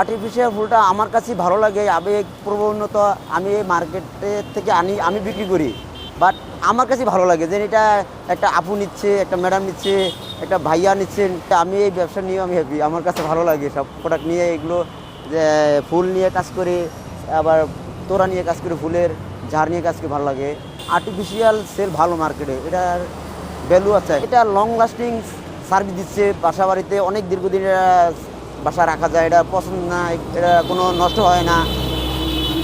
Artificial ফুলটা আমার কাছে ভালো লাগে আবেগ প্রবণত আমি এই মার্কেটের থেকে আনি, আমি বিক্রি করি। বাট আমার কাছে ভালো লাগে যে এটা একটা আপু নিচ্ছে, একটা ম্যাডাম নিচ্ছে, একটা ভাইয়া নিচ্ছেন, আমি এই ব্যবসা নিয়ে আমি হ্যাপি আমার কাছে ভালো লাগে সব প্রোডাক্ট নিয়ে এগুলো, যে ফুল নিয়ে কাজ করে, আবার তোরা নিয়ে কাজ করে, ফুলের ঝাড় নিয়ে কাজ করে, ভালো লাগে। আর্টিফিশিয়াল সেল ভালো মার্কেটে এটার ভ্যালু আছে। এটা লং লাস্টিং সার্ভিস দিচ্ছে, বাসা বাড়িতে অনেক দীর্ঘদিন বাসা রাখা যায়, এটা পছন্দ না, এটা কোনো নষ্ট হয় না।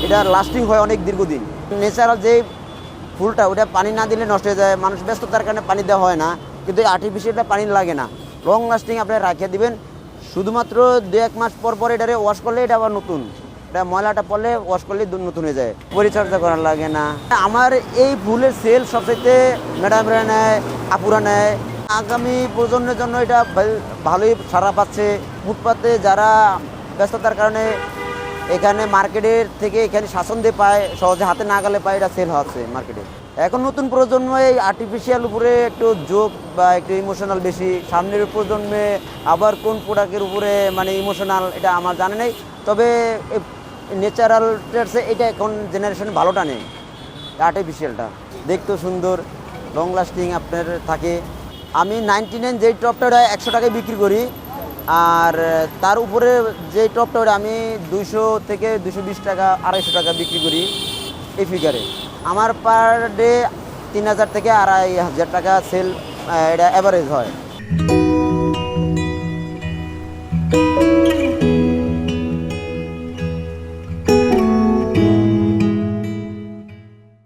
এটা লাস্টিং হয় অনেক দীর্ঘদিন। ন্যাচারাল যে ফুলটা, ওটা পানি না দিলে নষ্ট হয়ে যায়, মানুষ ব্যস্ততার কারণে পানি দেওয়া হয় না, কিন্তু আর্টিফিশিয়ালটা পানি লাগে না। লং লাস্টিং আপনি রাখিয়ে দিবেন, শুধুমাত্র দু এক মাস পর পর এটারে ওয়াশ করলে এটা আবার নতুন। এটা ময়লাটা পড়লে ওয়াশ করলে নতুন হয়ে যায়, পরিচর্যা করা লাগে না। আমার এই ফুলের সেল সবচাইতে ম্যাডামরা নেয়, আপুরা নেয় আগামী প্রজন্মের জন্য এটা ভালোই সারা পাচ্ছে। ফুটপাতে যারা ব্যস্ততার কারণে এখানে মার্কেটের থেকে এখানে শাসন দিয়ে পায়, সহজে হাতে না গেলে পায়, এটা সেল হচ্ছে মার্কেটে। এখন নতুন প্রজন্ম এই আর্টিফিশিয়াল উপরে একটু যোগ বা একটু ইমোশনাল বেশি। সামনের প্রজন্মে আবার কোন প্রোডাক্টের উপরে মানে ইমোশনাল এটা আমার জানা নেই। তবে ন্যাচারাল এটা এখন জেনারেশন ভালোটা নেই আর্টিফিশিয়ালটা দেখতেও সুন্দর লং লাস্টিং আপনার থাকে। আমি নাইনটি নাইন যেই টপটা ওটা একশো টাকায় বিক্রি করি। আর তার উপরে যে টপটা ওটা আমি দুশো থেকে দুশো বিশ টাকা, আড়াইশো টাকা বিক্রি করি এই ফিগারে আমার পার ডে তিন হাজার থেকে আড়াই হাজার টাকা সেল এটা অ্যাভারেজ হয়।